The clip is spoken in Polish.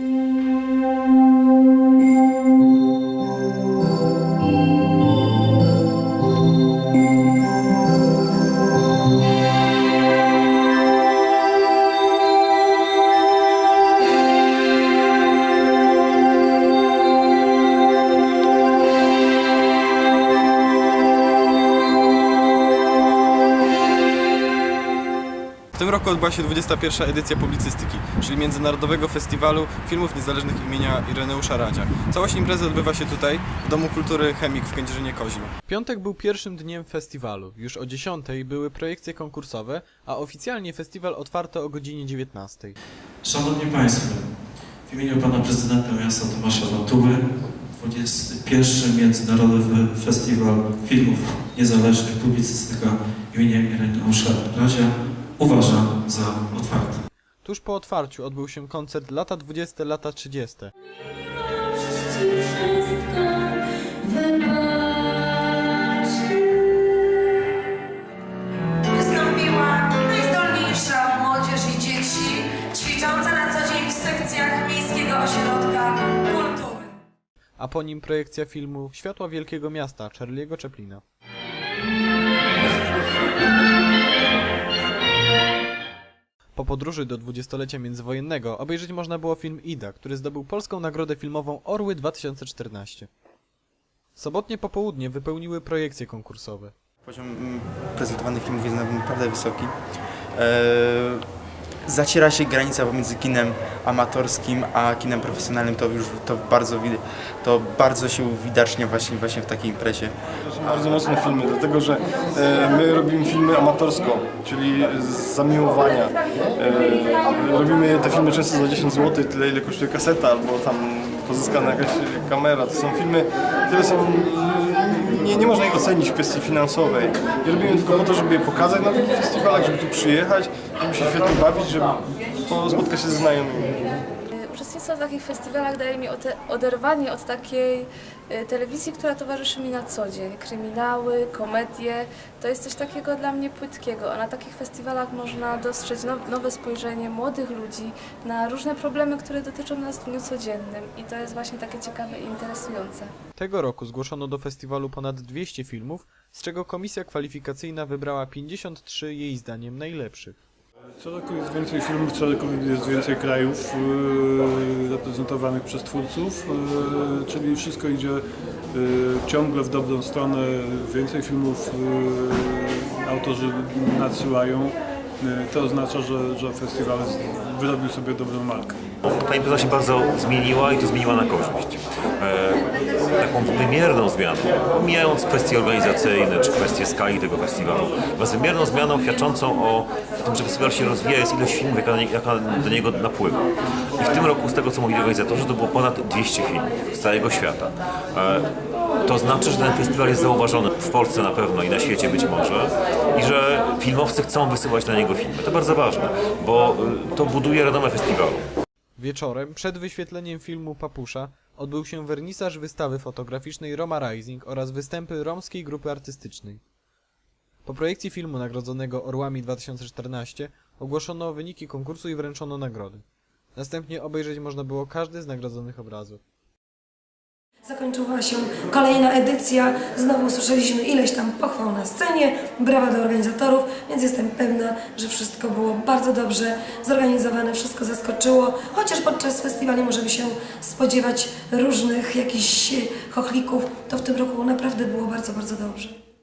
W tym roku odbyła się 21. edycja publicystyki, czyli Międzynarodowego Festiwalu Filmów Niezależnych imienia Ireneusza Radzia. Całość imprezy odbywa się tutaj, w Domu Kultury Chemik w Kędzierzynie Koźlu. Piątek był pierwszym dniem festiwalu. Już o 10 były projekcje konkursowe, a oficjalnie festiwal otwarto o godzinie 19. Szanowni Państwo, w imieniu Pana Prezydenta Miasta Tomasza Watuły 21. Międzynarodowy Festiwal Filmów Niezależnych Publicystyka imienia Ireneusza Radzia uważam za otwarty. Tuż po otwarciu odbył się koncert Lata 20, lata 30. Miłość ci wszystko wybaczy. Wystąpiła najzdolniejsza młodzież i dzieci ćwicząca na co dzień w sekcjach Miejskiego Ośrodka Kultury. a po nim projekcja filmu Światła Wielkiego Miasta Charlie'ego Chaplina. Po podróży do dwudziestolecia międzywojennego obejrzeć można było film Ida, który zdobył polską nagrodę filmową Orły 2014. Sobotnie popołudnie wypełniły projekcje konkursowe. Poziom prezentowanych filmów jest naprawdę wysoki. E, zaciera się granica pomiędzy kinem amatorskim a kinem profesjonalnym. To już to bardzo, to bardzo się uwidacznia właśnie, właśnie w takiej imprezie. To są bardzo mocne filmy, dlatego że e, my robimy filmy amatorsko, czyli z zamiłowania. E, robimy te filmy często za 10 zł, tyle ile kosztuje kaseta, albo tam pozyskana jakaś kamera. To są filmy, które są. Nie, nie można ich ocenić w kwestii finansowej. I robimy tylko po to, żeby je pokazać na takich festiwalach, żeby tu przyjechać, żeby się świetnie bawić, żeby po- spotkać się ze znajomymi. Uczestnictwo w takich festiwalach daje mi oderwanie od takiej y, telewizji, która towarzyszy mi na co dzień. Kryminały, komedie, to jest coś takiego dla mnie płytkiego, a na takich festiwalach można dostrzec now- nowe spojrzenie młodych ludzi na różne problemy, które dotyczą nas w dniu codziennym i to jest właśnie takie ciekawe i interesujące. Tego roku zgłoszono do festiwalu ponad 200 filmów, z czego komisja kwalifikacyjna wybrała 53 jej zdaniem najlepszych. Co roku jest więcej filmów, co roku jest więcej krajów yy, reprezentowanych przez twórców, yy, czyli wszystko idzie yy, ciągle w dobrą stronę. Więcej filmów autorzy nadsyłają. To oznacza, że, że festiwal wyrobił sobie dobrą markę. Ta impreza się bardzo zmieniła i to zmieniła na korzyść. E, taką wymierną zmianą, pomijając kwestie organizacyjne czy kwestie skali tego festiwalu, bezwymierną zmianą świadczącą o tym, że festiwal się rozwija, jest ilość filmów, jaka, jaka do niego napływa. I w tym roku, z tego co mówili organizatorzy, to było ponad 200 filmów z całego świata. E, to znaczy, że ten festiwal jest zauważony w Polsce na pewno i na świecie być może i że filmowcy chcą wysyłać na niego filmy. To bardzo ważne, bo y, to buduje renomę festiwalu. Wieczorem, przed wyświetleniem filmu Papusza, odbył się wernisaż wystawy fotograficznej Roma Rising oraz występy romskiej grupy artystycznej. Po projekcji filmu nagrodzonego Orłami 2014 ogłoszono wyniki konkursu i wręczono nagrody. Następnie obejrzeć można było każdy z nagrodzonych obrazów. Zakończyła się kolejna edycja. Znowu usłyszeliśmy ileś tam pochwał na scenie, brawa do organizatorów, więc jestem pewna, że wszystko było bardzo dobrze zorganizowane, wszystko zaskoczyło. Chociaż podczas festiwali możemy się spodziewać różnych jakichś chochlików, to w tym roku naprawdę było bardzo, bardzo dobrze.